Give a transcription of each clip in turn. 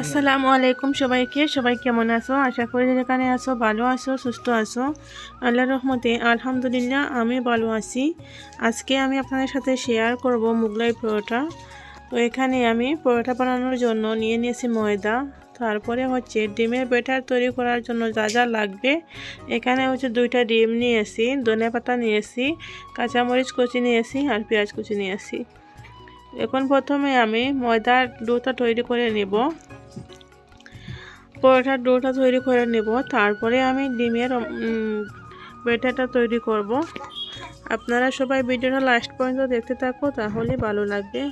আসসালামু আলাইকুম সবাইকে। সবাই কেমন আছো? আশা করি যেখানে আছো, ভালো আছো, সুস্থ আছো। আল্লাহ রহমতে আলহামদুলিল্লাহ আমি ভালো আছি। আজকে আমি আপনাদের সাথে শেয়ার করব মুগলাই পরোটা। তো এখানে আমি পরোটা বানানোর জন্য নিয়ে নিয়েছি ময়দা। তারপরে হচ্ছে ডিমের ব্যাটার তৈরি করার জন্য যা যা লাগবে। এখানে হচ্ছে দুইটা ডিম নিয়েছি ধনে পাতা নিয়েছি, কাঁচামরিচ কুচি নিয়েছি আর পেঁয়াজ কুচি নিয়েছি। এখন প্রথমে আমি ময়দার ডোটা তৈরি করে নেব। পরোটার ডোটা তৈরি করে নেব। তারপরে আমি ডিমের ব্যাটারটা তৈরি করব। আপনারা সবাই ভিডিওটা লাস্ট পর্যন্ত দেখতে থাকো, তাহলে ভালো লাগবে।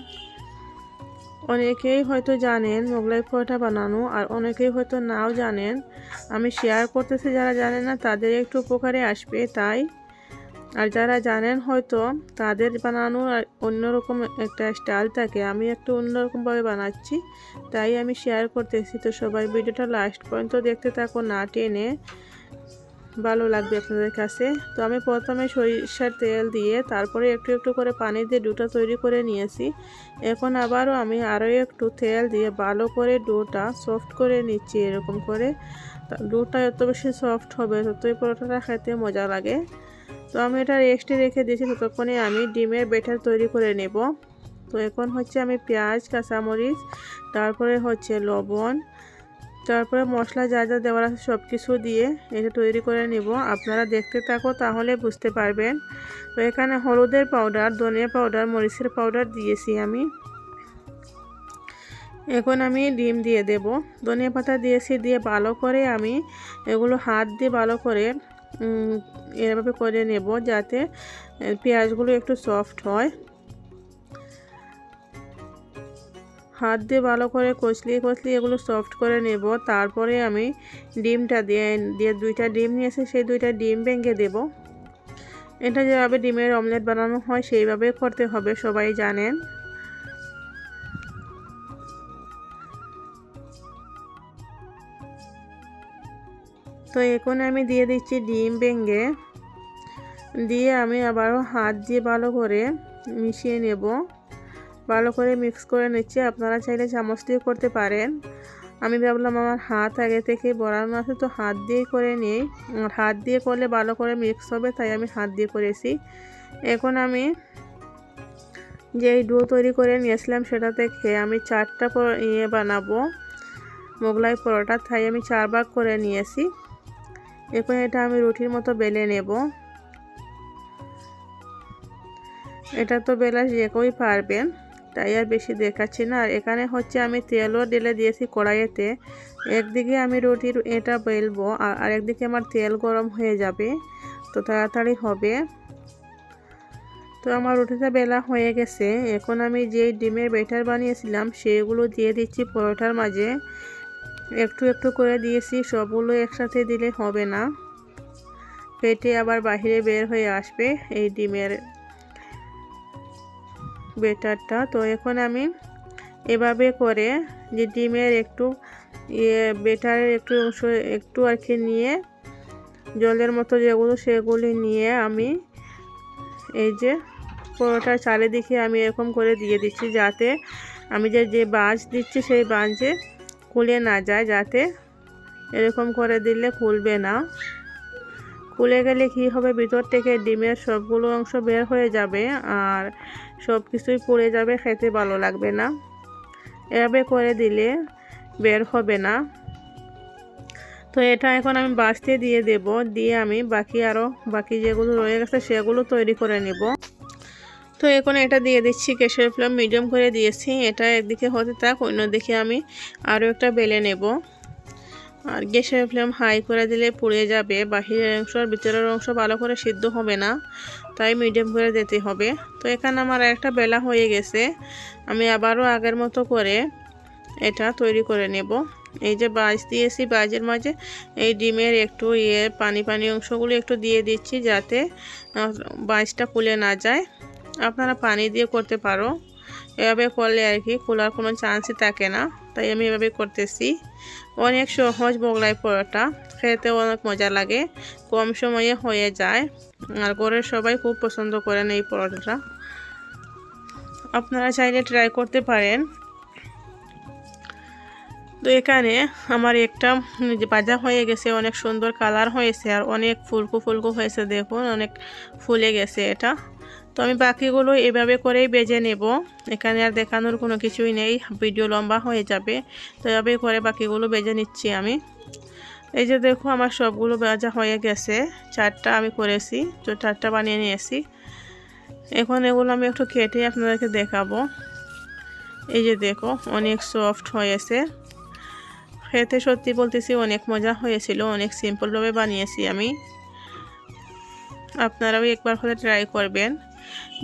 অনেকেই হয়তো জানেন মোগলাই পরোটা বানানো, আর অনেকেই হয়তো নাও জানেন। আমি শেয়ার করতেছি, যারা জানেন না, তাদের একটু উপকারে আসবে, তাই আর যারা জানেন হয়তো তাদের বানানো আর অন্যরকম একটা স্টাইল থাকে। আমি একটু অন্যরকমভাবে বানাচ্ছি, তাই আমি শেয়ার করতেছি। তো সবাই ভিডিওটা লাস্ট পর্যন্ত দেখতে থাকো, না টেনে ভালো লাগবে আপনাদের কাছে। তো আমি প্রথমে সরিষার তেল দিয়ে তারপরে একটু একটু করে পানি দিয়ে ডোটা তৈরি করে নিয়েছি। এখন আবারও আমি আরও একটু তেল দিয়ে ভালো করে ডোটা সফট করে নিচ্ছি এরকম করে। ডোটা যত বেশি সফট হবে, ততই পরোটাটা খেতে মজা লাগে। তো আমি এটা রেস্টে রেখে দিয়েছি। ততক্ষণে আমি ডিমের বেটার তৈরি করে নেব। তো এখন হচ্ছে আমি পেঁয়াজ, কাঁচামরিচ, তারপরে হচ্ছে লবণ, তারপরে মশলা যা যা দেওয়ার আছে সব কিছু দিয়ে এটা তৈরি করে নেব। আপনারা দেখতে থাকো, তাহলে বুঝতে পারবেন। তো এখানে হলুদের পাউডার ধনিয়া পাউডার মরিচের পাউডার দিয়েছি আমি। এখন আমি ডিম দিয়ে দেব। ধনিয়া পাতা দিয়েছি, দিয়ে ভালো করে আমি এগুলো হাত দিয়ে ভালো করে এভাবে করে নেব যাতে পেঁয়াজগুলো একটু সফট হয়। হাত দিয়ে ভালো করে কচলিয়ে কচলিয়ে এগুলো সফট করে নেব। তারপরে আমি ডিমটা দিয়ে দিয়ে দুইটা ডিম নিয়েছি, সেই দুইটা ডিম ভেঙে দেব। এটা যেভাবে ডিমের অমলেট বানানো হয় সেইভাবে করতে হবে, সবাই জানেন। তো এখন আমি দিয়ে দিচ্ছি ডিম ভেঙে। দিয়ে আমি আবারও হাত দিয়ে ভালো করে মিশিয়ে নেব। ভালো করে মিক্স করে নিচ্ছি। আপনারা চাইলে চামচ দিয়ে করতে পারেন। আমি ভাবলাম আমার হাত আগে থেকে বড়ানো আছে তো হাত দিয়েই করে নিই। হাত দিয়ে করলে ভালো করে মিক্স হবে, তাই আমি হাত দিয়ে করেছি। এখন আমি যেই ডো তৈরি করে নিয়েছিলাম সেটা থেকে আমি চারটা ইয়ে বানাবো। মোগলাই পরোটা, তাই আমি চার ভাগ করে নিয়েছি। এখন এটা আমি রুটির মতো বেলে নেব। এটা তো বেলা যে কেউই পারবেন, তাই আর বেশি দেখাচ্ছি না। আর এখানে হচ্ছে আমি তেলও ঢেলে দিয়েছি কড়াইয়েতে একদিকে আমি রুটির এটা বেলবো, আর একদিকে আমার তেল গরম হয়ে যাবে, তো তাড়াতাড়ি হবে। তো আমার রুটিটা বেলা হয়ে গেছে। এখন আমি যেই ডিমের বেটার বানিয়েছিলাম সেইগুলো দিয়ে দিচ্ছি পরোটার মাঝে। একটু একটু করে দিয়েছি, সবগুলো একসাথে দিলে হবে না। পেটে আবার বাহিরে বের হয়ে আসবে এই ডিমের বেটারটা তো এখন আমি এভাবে করে যে ডিমের একটু ইয়ে বেটারের একটু অংশ একটু আর কি নিয়ে, জলের মতো যেগুলো সেগুলি নিয়ে আমি এই যে পরোটার চারিদিকে আমি এরকম করে দিয়ে দিচ্ছি যাতে আমি যে যে বাঁশ দিচ্ছি সেই বাঁচে খুলে না যায় যাতে এরকম করে দিলে খুলবে না। খুলে গেলে কি হবে? ভিতর থেকে ডিমের সবগুলো অংশ বের হয়ে যাবে আর সব কিছুই পড়ে যাবে, খেতে ভালো লাগবে না। এভাবে করে দিলে বের হবে না। তো এটা এখন আমি বাঁচতে দিয়ে দেব, দিয়ে আমি বাকি আরও বাকি যেগুলো রয়ে গেছে সেগুলো তৈরি করে নেব। তো এখন এটা দিয়ে দিচ্ছি গ্যাসের ফ্লেম মিডিয়াম করে দিয়েছি। এটা একদিকে হতে থাক, অন্যদিকে আমি আরও একটা বেলে নেব। আর গ্যাসের ফ্লেম হাই করে দিলে পুড়ে যাবে। বাহিরের অংশ আর ভিতরের অংশ ভালো করে সিদ্ধ হবে না, তাই মিডিয়াম করে দিতে হবে। তো এখানে আমার একটা বেলা হয়ে গেছে। আমি আবারও আগের মতো করে এটা তৈরি করে নেব। এই যে বাজ দিয়েছি বাজের মাঝে এই ডিমের একটু ইয়ে পানি পানি অংশগুলো একটু দিয়ে দিচ্ছি যাতে বাজটা খুলে না যায়। আপনারা পানি দিয়ে করতে পারো। এভাবে করলে আর কি খোলার কোনো চান্সই থাকে না। তাই আমি এভাবে করতেছি। অনেক সহজ মোগলাই পরোটা। খেতে অনেক মজা লাগে। কম সময়ে হয়ে যায়। আর ঘরের সবাই খুব পছন্দ করেন এই পরোটাটা। আপনারা চাইলে ট্রাই করতে পারেন। তো এখানে আমার একটা ভাজা হয়ে গেছে, অনেক সুন্দর কালার হয়েছে আর অনেক ফুলকো ফুলকো হয়েছে দেখুন, অনেক ফুলে গেছে এটা। তো আমি বাকিগুলো এভাবে করেই বেজে নেব। এখানে আর দেখানোর কোনো কিছুই নেই। ভিডিও লম্বা হয়ে যাবে। তো এভাবে করে বাকিগুলো বেজে নিচ্ছি আমি। এই যে দেখো, আমার সবগুলো ভাজা হয়ে গেছে। চারটা আমি করেছি। তো চারটা বানিয়ে নিয়েছি। এখন এগুলো আমি একটু কেটে আপনাদেরকে দেখাবো। এই যে দেখো, অনেক সফট হয়েছে। খেতে সত্যি বলতেছি অনেক মজা হয়েছিল। অনেক সিম্পলভাবে বানিয়েছি আমি। আপনারাও একবার হলে ট্রাই করবেন।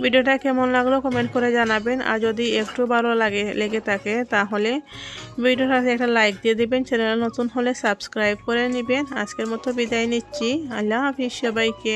ভিডিওটা কেমন লাগল কমেন্ট করে জানাবেন। আর যদি একটু ভালো লাগে, লেগে থাকে, তাহলে ভিডিওটাতে একটা লাইক দিয়ে দিবেন। চ্যানেল নতুন হলে সাবস্ক্রাইব করে নেবেন। আজকের মতো বিদায় নিচ্ছি। আল্লাহ হাফিজ সবাইকে।